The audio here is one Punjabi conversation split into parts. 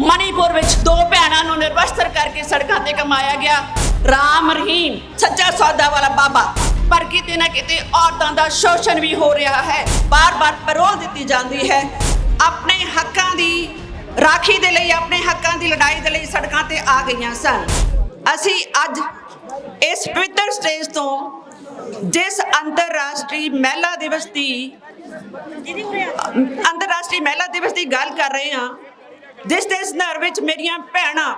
ਮਣੀਪੁਰ ਵਿੱਚ ਦੋ ਭੈਣਾਂ ਨੂੰ ਨਿਰਵਸਤਰ ਕਰਕੇ ਸੜਕਾਂ ਤੇ ਕਮਾਇਆ ਗਿਆ। ਰਾਮ ਰਹੀਮ ਸੱਚਾ ਸੌਦਾ ਵਾਲਾ ਬਾਬਾ। ਪਰ ਕਿਤੇ ਨਾ ਕਿਤੇ ਔਰਤਾਂ ਦਾ ਸ਼ੋਸ਼ਣ ਵੀ ਹੋ ਰਿਹਾ ਹੈ। ਬਾਰ-ਬਾਰ ਪਰੋਲ ਦਿੱਤੀ ਜਾਂਦੀ ਹੈ। ਆਪਣੇ ਹੱਕਾਂ ਦੀ ਰਾਖੀ ਦੇ ਲਈ ਆਪਣੇ ਹੱਕਾਂ ਦੀ ਲੜਾਈ ਦੇ ਲਈ ਸੜਕਾਂ ਤੇ ਆ ਗਈਆਂ ਸਨ। ਅਸੀਂ ਅੱਜ ਇਸ ਪਵਿੱਤਰ ਸਟੇਜ ਤੋਂ ਜਿਸ ਅੰਤਰਰਾਸ਼ਟਰੀ ਮਹਿਲਾ ਦਿਵਸ ਦੀ ਅੰਤਰਰਾਸ਼ਟਰੀ ਮਹਿਲਾ ਦਿਵਸ ਦੀ ਗੱਲ ਕਰ ਰਹੇ ਹਾਂ। ਜਿਸ ਦੇ ਸੰਦਰਭ ਵਿੱਚ ਮੇਰੀਆਂ ਭੈਣਾਂ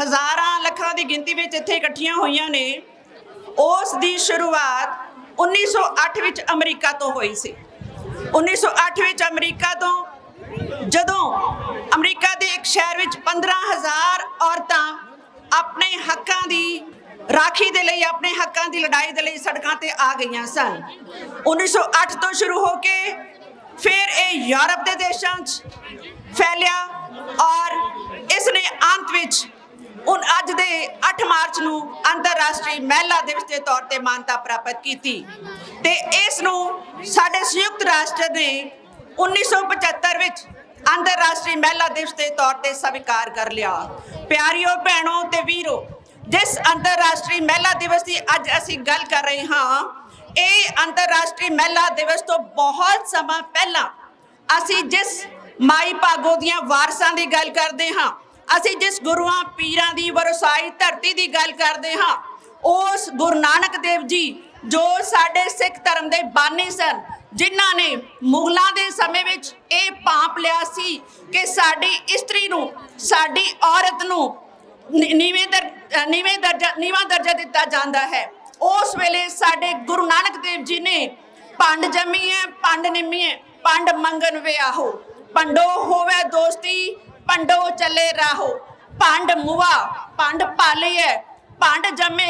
ਹਜ਼ਾਰਾਂ ਲੱਖਾਂ ਦੀ ਗਿਣਤੀ ਵਿੱਚ ਇੱਥੇ ਇਕੱਠੀਆਂ ਹੋਈਆਂ ਨੇ, ਉਸ ਦੀ ਸ਼ੁਰੂਆਤ 1908 ਵਿੱਚ ਅਮਰੀਕਾ ਤੋਂ ਹੋਈ ਸੀ। 1908 ਵਿੱਚ ਅਮਰੀਕਾ ਤੋਂ ਜਦੋਂ ਅਮਰੀਕਾ ਦੇ ਇੱਕ ਸ਼ਹਿਰ ਵਿੱਚ 15000 ਔਰਤਾਂ ਆਪਣੇ ਹੱਕਾਂ ਦੀ ਰਾਖੀ ਦੇ ਲਈ, ਆਪਣੇ ਹੱਕਾਂ ਦੀ ਲੜਾਈ ਦੇ ਲਈ ਸੜਕਾਂ ਤੇ ਆ ਗਈਆਂ ਸਨ। 1908 ਤੋਂ ਸ਼ੁਰੂ ਹੋ ਕੇ ਫਿਰ ਇਹ ਯੂਰਪ ਦੇ ਦੇਸ਼ਾਂ 'ਚ ਫੈਲਿਆ ਔਰ ਇਸ ਨੇ ਅੰਤ ਵਿੱਚ ਹੁਣ ਅੱਜ ਦੇ 8 ਮਾਰਚ ਨੂੰ ਅੰਤਰਰਾਸ਼ਟਰੀ ਮਹਿਲਾ ਦਿਵਸ ਦੇ ਤੌਰ ਤੇ ਮਾਨਤਾ ਪ੍ਰਾਪਤ ਕੀਤੀ ਤੇ ਇਸ ਨੂੰ ਸਾਡੇ ਸੰਯੁਕਤ ਰਾਸ਼ਟਰ ਨੇ 1975 ਵਿੱਚ ਅੰਤਰਰਾਸ਼ਟਰੀ ਮਹਿਲਾ ਦਿਵਸ ਦੇ ਤੌਰ ਤੇ ਸਵੀਕਾਰ ਕਰ ਲਿਆ। ਪਿਆਰਿਓ, ਭੈਣੋ ਤੇ ਵੀਰੋ, ਜਿਸ ਅੰਤਰਰਾਸ਼ਟਰੀ ਮਹਿਲਾ ਦਿਵਸ ਦੀ ਅੱਜ ਅਸੀਂ ਗੱਲ ਕਰ ਰਹੇ ਹਾਂ, ਇਹ ਅੰਤਰਰਾਸ਼ਟਰੀ ਮਹਿਲਾ ਦਿਵਸ ਤੋਂ ਬਹੁਤ ਸਮਾਂ ਪਹਿਲਾਂ ਅਸੀਂ ਜਿਸ ਮਾਈ ਭਾਗੋ ਦੀਆਂ ਵਾਰਸਾਂ ਦੀ ਗੱਲ ਕਰਦੇ ਹਾਂ। ਅਸੀਂ ਜਿਸ ਗੁਰੂਆਂ ਪੀਰਾਂ ਦੀ ਵਰਸਾਈ ਧਰਤੀ ਦੀ ਗੱਲ ਕਰਦੇ ਹਾਂ, ਉਸ ਗੁਰੂ ਨਾਨਕ ਦੇਵ ਜੀ ਜੋ ਸਾਡੇ ਸਿੱਖ ਧਰਮ ਦੇ ਬਾਨੀ ਸਨ, ਜਿਨ੍ਹਾਂ ਨੇ ਮੁਗਲਾਂ ਦੇ ਸਮੇਂ ਵਿੱਚ ਇਹ ਪਾਪ ਲਿਆ ਸੀ ਕਿ ਸਾਡੀ ਇਸਤਰੀ ਨੂੰ, ਸਾਡੀ ਔਰਤ ਨੂੰ ਨੀਵੇਂ ਦਰ, ਨੀਵੇਂ ਦਰਜਾ, ਨੀਵਾਂ ਦਰਜਾ ਦਿੱਤਾ ਜਾਂਦਾ ਹੈ। ਉਸ ਵੇਲੇ ਸਾਡੇ ਗੁਰੂ ਨਾਨਕ ਦੇਵ ਜੀ ਨੇ, ਪੰਡ ਜੰਮੀਏ ਪੰਡ ਨਿੰਮੀਏ ਪੰਡ ਮੰਗਨ ਵਿਆਹੋ। ਪੰਡੋ ਹੋਵੇ ਦੋਸਤੀ, ਪੰਡੋ ਚੱਲੇ ਰਾਹੋ। ਪੰਡ ਮੁਆ, ਪੰਡ ਪਾਲੀਏ ਪੰਡ ਜੰਮੇ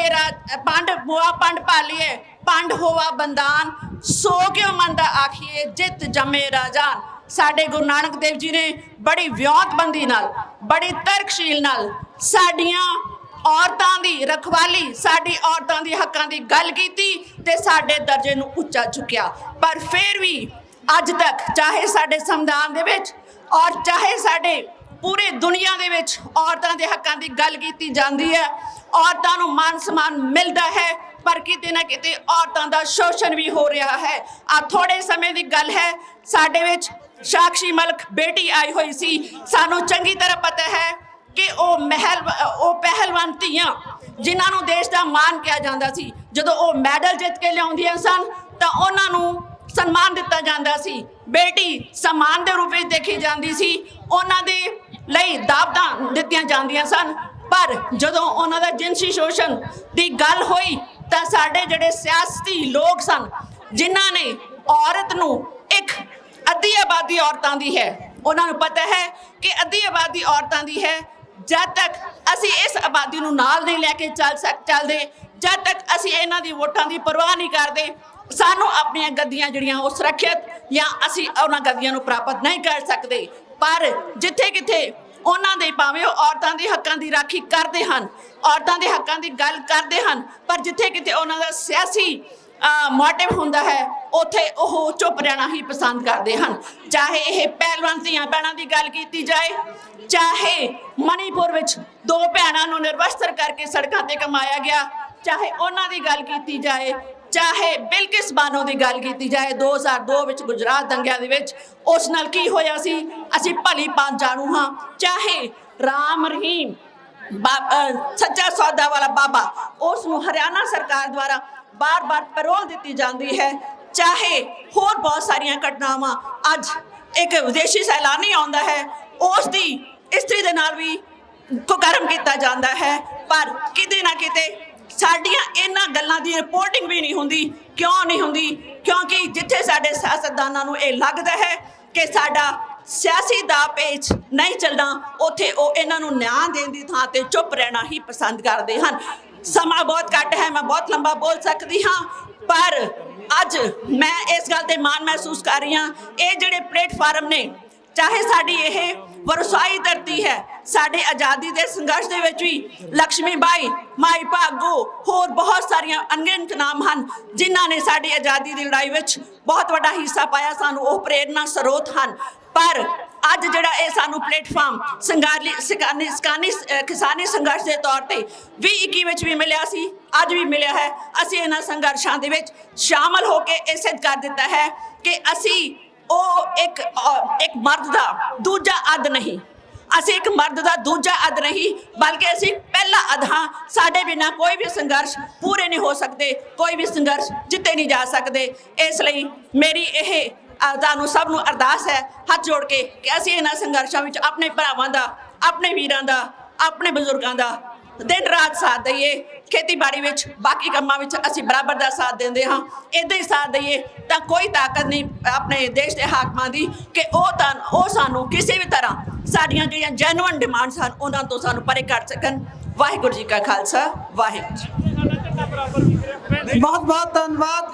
ਪੰਡ ਮੁਆ, ਪੰਡ ਪਾਲੀਏ ਪੰਡ ਹੋਵਾ ਬੰਦਾਨ। ਸੋ ਕਿਉ ਮੰਦਾ ਆਖੀਏ ਜਿਤ ਜੰਮੇ ਰਾਜਾਨ। ਸਾਡੇ ਗੁਰੂ ਨਾਨਕ ਦੇਵ ਜੀ ਨੇ ਬੜੀ ਵਿਉਂਤਬੰਦੀ ਨਾਲ, ਬੜੀ ਤਰਕਸ਼ੀਲ ਨਾਲ ਸਾਡੀਆਂ ਔਰਤਾਂ ਦੀ ਰਖਵਾਲੀ, ਸਾਡੀ ਔਰਤਾਂ ਦੇ ਹੱਕਾਂ ਦੀ ਗੱਲ ਕੀਤੀ ਤੇ ਸਾਡੇ ਦਰਜੇ ਨੂੰ ਉੱਚਾ ਚੁੱਕਿਆ। ਪਰ ਫਿਰ ਵੀ ਅੱਜ ਤੱਕ, ਚਾਹੇ ਸਾਡੇ ਸੰਵਿਧਾਨ ਦੇ ਵਿੱਚ ਔਰ ਚਾਹੇ ਸਾਡੇ ਪੂਰੇ ਦੁਨੀਆ ਦੇ ਵਿੱਚ ਔਰਤਾਂ ਦੇ ਹੱਕਾਂ ਦੀ ਗੱਲ ਕੀਤੀ ਜਾਂਦੀ ਹੈ, ਔਰਤਾਂ ਨੂੰ ਮਾਨ ਸਨਮਾਨ ਮਿਲਦਾ ਹੈ, ਪਰ ਕਿਤੇ ਨਾ ਕਿਤੇ ਔਰਤਾਂ ਦਾ ਸ਼ੋਸ਼ਣ ਵੀ ਹੋ ਰਿਹਾ ਹੈ। ਆ ਥੋੜੇ ਸਮੇਂ ਦੀ ਗੱਲ ਹੈ, ਸਾਡੇ ਵਿੱਚ ਸਾਕਸ਼ੀ ਮਲਕ ਬੇਟੀ ਆਈ ਹੋਈ ਸੀ। ਸਾਨੂੰ ਚੰਗੀ ਤਰ੍ਹਾਂ ਪਤਾ ਹੈ ਕਿ ਉਹ ਮਹਿਲ, ਉਹ ਪਹਿਲਵਾਨ ਧੀਆਂ, ਜਿਨ੍ਹਾਂ ਨੂੰ ਦੇਸ਼ ਦਾ ਮਾਣ ਕਿਹਾ ਜਾਂਦਾ ਸੀ। ਜਦੋਂ ਉਹ ਮੈਡਲ ਜਿੱਤ ਕੇ ਲਿਆਉਂਦੀਆਂ ਸਨ, ਤਾਂ ਉਹਨਾਂ ਨੂੰ ਸਨਮਾਨ ਦਿੱਤਾ ਜਾਂਦਾ ਸੀ। ਬੇਟੀ ਸਨਮਾਨ ਦੇ ਰੂਪ ਵਿੱਚ ਦੇਖੀ ਜਾਂਦੀ ਸੀ। ਉਹਨਾਂ ਦੇ ਲਈ ਦਾਵਤਾਂ ਦਿੱਤੀਆਂ ਜਾਂਦੀਆਂ ਸਨ। ਪਰ ਜਦੋਂ ਉਹਨਾਂ ਦਾ ਜਿਨਸੀ ਸ਼ੋਸ਼ਣ ਦੀ ਗੱਲ ਹੋਈ, ਤਾਂ ਸਾਡੇ ਜਿਹੜੇ ਸਿਆਸਤੀ ਲੋਕ ਸਨ, ਜਿਨ੍ਹਾਂ ਨੇ ਔਰਤ ਨੂੰ ਇੱਕ ਅੱਧੀ ਆਬਾਦੀ ਔਰਤਾਂ ਦੀ ਹੈ, ਉਹਨਾਂ ਨੂੰ ਪਤਾ ਹੈ ਕਿ ਅੱਧੀ ਆਬਾਦੀ ਔਰਤਾਂ ਦੀ ਹੈ। ਜਦ ਤੱਕ ਅਸੀਂ ਇਸ ਆਬਾਦੀ ਨੂੰ ਨਾਲ ਨਹੀਂ ਲੈ ਕੇ ਚੱਲ ਸਕ, ਚੱਲਦੇ, ਜਦ ਤੱਕ ਅਸੀਂ ਇਹਨਾਂ ਦੀ ਵੋਟਾਂ ਦੀ ਪਰਵਾਹ ਨਹੀਂ ਕਰਦੇ ਸਾਨੂੰ ਆਪਣੀਆਂ ਗੱਦੀਆਂ ਜਿਹੜੀਆਂ ਉਹ ਸੁਰੱਖਿਅਤ ਜਾਂ ਅਸੀਂ ਉਹਨਾਂ ਗੱਦੀਆਂ ਨੂੰ ਪ੍ਰਾਪਤ ਨਹੀਂ ਕਰ ਸਕਦੇ। ਪਰ ਜਿੱਥੇ ਕਿਥੇ ਉਹਨਾਂ ਦੇ ਭਾਵੇਂ ਉਹ ਔਰਤਾਂ ਦੇ ਹੱਕਾਂ ਦੀ ਰਾਖੀ ਕਰਦੇ ਹਨ, ਔਰਤਾਂ ਦੇ ਹੱਕਾਂ ਦੀ ਗੱਲ ਕਰਦੇ ਹਨ, ਪਰ ਜਿੱਥੇ ਕਿਤੇ ਉਹਨਾਂ ਦਾ ਸਿਆਸੀ ਮੋਟਿਵ ਹੁੰਦਾ ਹੈ, ਉਥੇ ਉਹ ਚੁੱਪ ਰਹਿਣਾ ਹੀ ਪਸੰਦ ਕਰਦੇ ਹਨ। ਚਾਹੇ ਇਹ ਪਹਿਲਵਾਨ ਦੀਆਂ ਭੈਣਾਂ ਦੀ ਗੱਲ ਕੀਤੀ ਜਾਏ, ਚਾਹੇ ਮਣੀਪੁਰ ਵਿੱਚ ਦੋ ਭੈਣਾਂ ਨੂੰ ਨਿਰਵਸਤਰ ਕਰਕੇ ਸੜਕਾਂ ਤੇ ਕਮਾਇਆ ਗਿਆ, ਚਾਹੇ ਉਹਨਾਂ ਦੀ ਗੱਲ ਕੀਤੀ ਜਾਏ ਚਾਹੇ ਬਿਲਕਿਸ ਬਾਨੋ ਦੀ ਗੱਲ ਕੀਤੀ ਜਾਏ 2002 ਵਿੱਚ ਗੁਜਰਾਤ ਦੰਗਿਆਂ ਦੇ ਵਿੱਚ ਉਸ ਨਾਲ ਕੀ ਹੋਇਆ ਸੀ? ਅਸੀਂ ਭਲੀ ਭਾਂਤ ਜਾਣੂ ਹਾਂ। ਚਾਹੇ ਰਾਮ ਰਹੀਮ ਸੱਚਾ ਸੌਦਾ ਵਾਲਾ ਬਾਬਾ, ਉਸ ਨੂੰ ਹਰਿਆਣਾ ਸਰਕਾਰ ਦੁਆਰਾ ਬਾਰ-ਬਾਰ ਪੈਰੋਲ ਦਿੱਤੀ ਜਾਂਦੀ ਹੈ। ਚਾਹੇ ਹੋਰ ਬਹੁਤ ਸਾਰੀਆਂ ਘਟਨਾਵਾਂ, ਅੱਜ ਇੱਕ ਵਿਦੇਸ਼ੀ ਸੈਲਾਨੀ ਆਉਂਦਾ ਹੈ, ਉਸ ਦੀ ਇਸਤਰੀ ਦੇ ਨਾਲ ਵੀ ਕੁਕਰਮ ਕੀਤਾ ਜਾਂਦਾ ਹੈ। ਪਰ ਕਿਤੇ ਨਾ ਕਿਤੇ ਸਾਡੀਆਂ ਇਹਨਾਂ ਗੱਲਾਂ ਦੀ ਰਿਪੋਰਟਿੰਗ ਵੀ ਨਹੀਂ ਹੁੰਦੀ, ਕਿਉਂ ਨਹੀਂ ਹੁੰਦੀ? ਕਿਉਂਕਿ ਜਿੱਥੇ ਸਾਡੇ ਸਿਆਸਤਦਾਨਾਂ ਨੂੰ ਇਹ ਲੱਗਦਾ ਹੈ ਕਿ ਸਾਡਾ ਸਿਆਸੀ ਦਾ ਪੇਚ ਨਹੀਂ ਚੱਲਣਾ, ਉੱਥੇ ਉਹ ਇਹਨਾਂ ਨੂੰ ਨਿਆਂ ਦੇਣ ਦੀ ਥਾਂ ਤੇ ਚੁੱਪ ਰਹਿਣਾ ਹੀ ਪਸੰਦ ਕਰਦੇ ਹਨ। ਸਮਾਂ ਬਹੁਤ ਘੱਟ ਹੈ, ਮੈਂ ਬਹੁਤ ਲੰਬਾ ਬੋਲ ਸਕਦੀ ਹਾਂ, ਪਰ ਅੱਜ ਮੈਂ ਇਸ ਗੱਲ ਤੇ ਮਾਣ ਮਹਿਸੂਸ ਕਰ ਰਹੀ ਹਾਂ। ਇਹ ਜਿਹੜੇ ਪਲੇਟਫਾਰਮ ਨੇ, ਚਾਹੇ ਸਾਡੀ ਇਹ ਵਰਸਾਈ ਧਰਤੀ ਹੈ। ਸਾਡੇ ਆਜ਼ਾਦੀ ਦੇ ਸੰਘਰਸ਼ ਦੇ ਵਿੱਚ ਵੀ ਲక్ష్ਮੀ ਬਾਈ, ਮਾਈ ਭਾਗੋ, ਹੋਰ ਬਹੁਤ ਸਾਰੀਆਂ ਅਣਗਿਣਤ ਨਾਮ ਹਨ, ਜਿਨ੍ਹਾਂ ਨੇ ਸਾਡੀ ਆਜ਼ਾਦੀ ਦੀ ਲੜਾਈ ਵਿੱਚ ਬਹੁਤ ਵੱਡਾ ਹਿੱਸਾ ਪਾਇਆ। ਸਾਨੂੰ ਉਹ ਪ੍ਰੇਰਨਾ ਸਰੋਤ ਹਨ। ਪਰ ਅੱਜ ਜਿਹੜਾ ਇਹ ਸਾਨੂੰ ਪਲੇਟਫਾਰਮ ਸੰਗਾਲੀ ਸਕਾਨੀ ਸਕਾਨੀ ਕਿਸਾਨੀ ਸੰਘਰਸ਼ ਦੇ ਤੌਰ ਤੇ 2021 ਵਿੱਚ ਵੀ ਮਿਲਿਆ ਸੀ, ਅੱਜ ਵੀ ਮਿਲਿਆ ਹੈ। ਅਸੀਂ ਇਹਨਾਂ ਸੰਘਰਸ਼ਾਂ ਦੇ ਵਿੱਚ ਸ਼ਾਮਲ ਹੋ ਕੇ ਇਹ ਸਿੱਧ ਕਰ ਦਿੱਤਾ ਹੈ ਕਿ ਅਸੀਂ ਉਹ ਇੱਕ ਇੱਕ ਮਰਦ ਦਾ ਦੂਜਾ ਅੱਧ ਨਹੀਂ। ਅਸੀਂ ਇੱਕ ਮਰਦ ਦਾ ਦੂਜਾ ਅੱਧ ਨਹੀਂ ਬਲਕਿ ਅਸੀਂ ਪਹਿਲਾ ਅੱਧ ਹਾਂ। ਸਾਡੇ ਬਿਨਾ ਕੋਈ ਵੀ ਸੰਘਰਸ਼ ਪੂਰੇ ਨਹੀਂ ਹੋ ਸਕਦੇ ਕੋਈ ਵੀ ਸੰਘਰਸ਼ ਜਿੱਤੇ ਨਹੀਂ ਜਾ ਸਕਦੇ। ਇਸ ਲਈ ਮੇਰੀ ਇਹ ਅਹ, ਤੁਹਾਨੂੰ ਸਭ ਨੂੰ ਅਰਦਾਸ ਹੈ ਹੱਥ ਜੋੜ ਕੇ ਕਿ ਅਸੀਂ ਇਹਨਾਂ ਸੰਘਰਸ਼ਾਂ ਵਿੱਚ ਆਪਣੇ ਭਰਾਵਾਂ ਦਾ ਆਪਣੇ ਵੀਰਾਂ ਦਾ ਆਪਣੇ ਬਜ਼ੁਰਗਾਂ ਦਾ ਦਿਨ ਰਾਤ ਸਾਥ ਦਈਏ, ਖੇਤੀਬਾੜੀ ਵਿੱਚ, ਬਾਕੀ ਕੰਮਾਂ ਵਿੱਚ ਅਸੀਂ ਬਰਾਬਰ ਦਾ ਸਾਥ ਦਿੰਦੇ ਹਾਂ ਇਦਾਂ ਹੀ ਸਾਥ ਦਈਏ, ਤਾਂ ਕੋਈ ਤਾਕਤ ਨਹੀਂ ਆਪਣੇ ਦੇਸ਼ ਦੇ ਹਾਕਮਾਂ ਦੀ ਕਿ ਉਹ ਤਾਂ, ਉਹ ਸਾਨੂੰ ਕਿਸੇ ਵੀ ਤਰ੍ਹਾਂ ਸਾਡੀਆਂ ਜਿਹੜੀਆਂ ਜੈਨੂਇਨ ਡਿਮਾਂਡਸ ਹਨ, ਉਹਨਾਂ ਤੋਂ ਸਾਨੂੰ ਪਰੇ ਕਰ ਸਕਣ। ਵਾਹਿਗੁਰੂ ਜੀ ਕਾ ਖਾਲਸਾ, ਵਾਹਿਗੁਰੂ ਜੀ ਬਹੁਤ ਬਹੁਤ ਧੰਨਵਾਦ।